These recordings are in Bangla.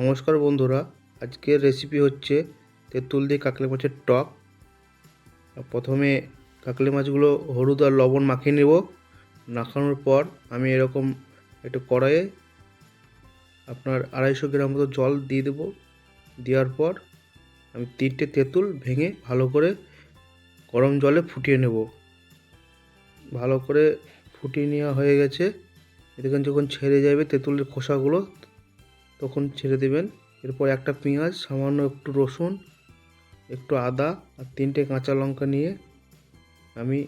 নমস্কার বন্ধুরা, আজকের রেসিপি হচ্ছে তেঁতুল দিয়ে কাকলে মাছের টক। প্রথমে কাকলে মাছগুলো হলুদ আর লবণ মাখিয়ে নেব। মাখানোর পর আমি এরকম একটু কড়াইয়ে আপনার আড়াইশো গ্রাম মতো জল দিয়ে দেবো। দেওয়ার পর আমি তিনটে তেঁতুল ভেঙে ভালো করে গরম জলে ফুটিয়ে নেব। ভালো করে ফুটিয়ে নেওয়া হয়ে গেছে। দেখুন যখন ছেড়ে যাবে তেঁতুলের খোসাগুলো তখন ছেড়ে দেবেন। এরপর একটা পেঁয়াজ, সামান্য একটু রসুন, একটু আদা আর তিনটে কাঁচা লঙ্কা নিয়ে আমি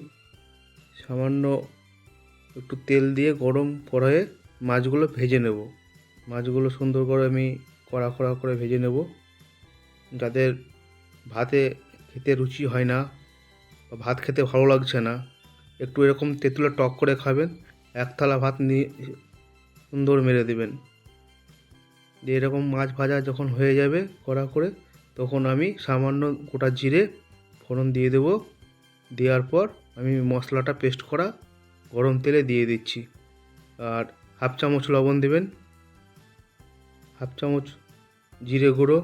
সামান্য একটু তেল দিয়ে গরম কড়াইয়ে মাছগুলো ভেজে নেব। মাছগুলো সুন্দর করে আমি কড়া কড়া করে ভেজে নেব। যাদের ভাতে খেতে রুচি হয় না বা ভাত খেতে ভালো লাগছে না। একটু এরকম তেঁতুলে টক করে খাবেন। এক থালা ভাত নিয়ে সুন্দর মেরে দেবেন। দিয়ে এরকম মাছ ভাজা যখন হয়ে যাবে কড়া করে, তখন আমি সামান্য গোটা জিরে ফোড়ন দিয়ে দেবো। দেওয়ার পর আমি মশলাটা পেস্ট করা গরম তেলে দিয়ে দিচ্ছি। আর হাফ চামচ লবণ দেবেন, হাফ চামচ জিরে গুঁড়ো,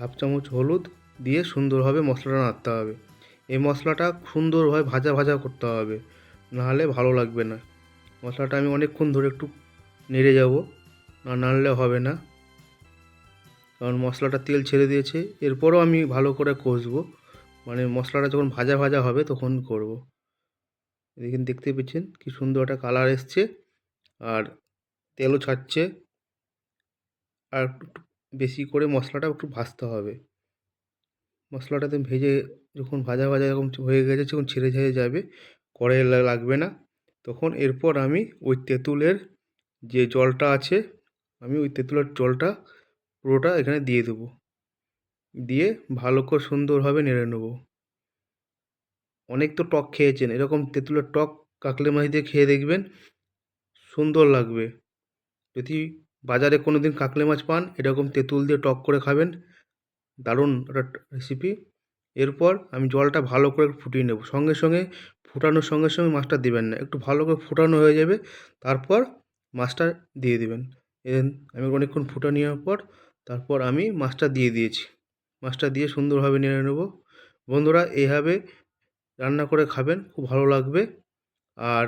হাফ চামচ হলুদ দিয়ে সুন্দরভাবে মশলাটা নাড়তে হবে। এই মশলাটা সুন্দরভাবে ভাজা ভাজা করতে হবে, নাহলে ভালো লাগবে না। মশলাটা আমি অনেকক্ষণ ধরে একটু নেড়ে যাব। না নাড়লে হবে না। কারণ মশলাটা তেল ছেড়ে দিয়েছে। এরপরও আমি ভালো করে কষবো। মানে মশলাটা যখন ভাজা ভাজা হবে তখন করব। দেখেন দেখতে পেয়েছেন কি সুন্দর একটা কালার এসছে। আর তেলও ছাড়ছে। আর বেশি করে মশলাটা একটু ভাজতে হবে। মশলাটাতে ভেজে যখন ভাজা ভাজা এরকম হয়ে গেছে যখন ছেড়ে ছেড়ে যাবে কড়াই লাগবে না। তখন এরপর আমি ওই তেঁতুলের যে জলটা আছে আমি ওই তেঁতুলের জলটা পুরোটা এখানে দিয়ে দেবো। দিয়ে ভালো করে সুন্দরভাবে নেড়ে নেব। অনেক তো টক খেয়েছেন, এরকম তেঁতুলের টক কাকলে মাছ দিয়ে খেয়ে দেখবেন সুন্দর লাগবে। যদি বাজারে কোনো দিন কাকলে মাছ পান, এরকম তেঁতুল দিয়ে টক করে খাবেন, দারুণ একটা রেসিপি এরপর আমি জলটা ভালো করে ফুটিয়ে নেব। সঙ্গে সঙ্গে ফুটানোর সঙ্গে সঙ্গে মাছটা দেবেন না, একটু ভালো করে ফুটানো হয়ে যাবে, তারপর মাছটা দিয়ে দেবেন। এন আমি অনেকক্ষণ ফুটা নেওয়ার পর তারপর আমি মাছটা দিয়ে দিয়েছি। মাছটা দিয়ে সুন্দরভাবে নেড়ে নেব। বন্ধুরা, এইভাবে রান্না করে খাবেন, খুব ভালো লাগবে। আর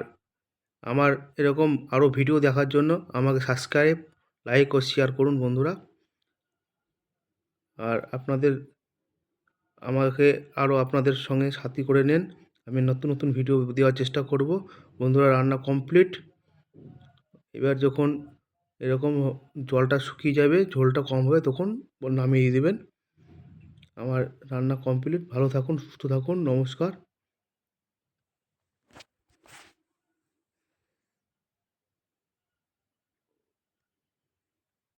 আমার এরকম আরও ভিডিও দেখার জন্য আমাকে সাবস্ক্রাইব, লাইক ও শেয়ার করুন বন্ধুরা। আর আপনাদের, আমাকে আরও আপনাদের সঙ্গে সাথী করে নেন। আমি নতুন নতুন ভিডিও দেওয়ার চেষ্টা করব। বন্ধুরা, রান্না কমপ্লিট। এবার যখন এরকম জলটা শুকিয়ে যাবে, ঝোলটা কম হবে তখন নামিয়ে দেবেন। আমার রান্না কমপ্লিট ভালো থাকুন, সুস্থ থাকুন, নমস্কার।